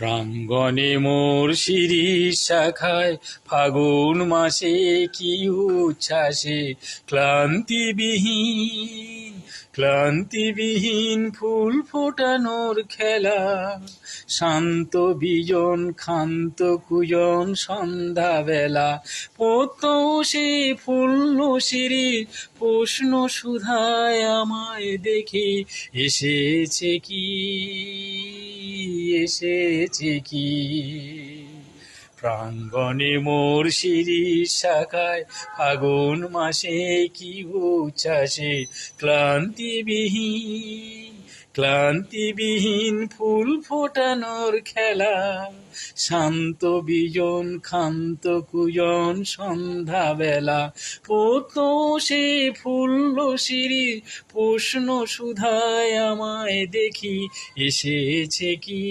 প্রাঙ্গণে মোর শিরিষ শাখায় ফাগুন মাসে কি উচ্ছ্বাসে? ক্লান্তিবিহীন ক্লান্তিবিহীন ফুল ফোটানোর খেলা। শান্ত বিজন, ক্ষান্ত কুজন সন্ধ্যাবেলা। সে ফুল শিরির প্রশ্ন সুধায় আমায় দেখে এসেছে কি? এসেছে কি? প্রাঙ্গণে মোর শিরির শাখায় আগুন মাসে কি উচ্ছ্বাসে ক্লান্তিবিহীন ক্লান্তিবিহীন ফুল ফোটানোর খেলা, শান্ত বিজন, ক্ষান্ত কুজন সন্ধ্যাবেলা। কত সে ফুল সিঁড়ি, প্রশ্ন সুধায় আমায় দেখি, এসেছে কি?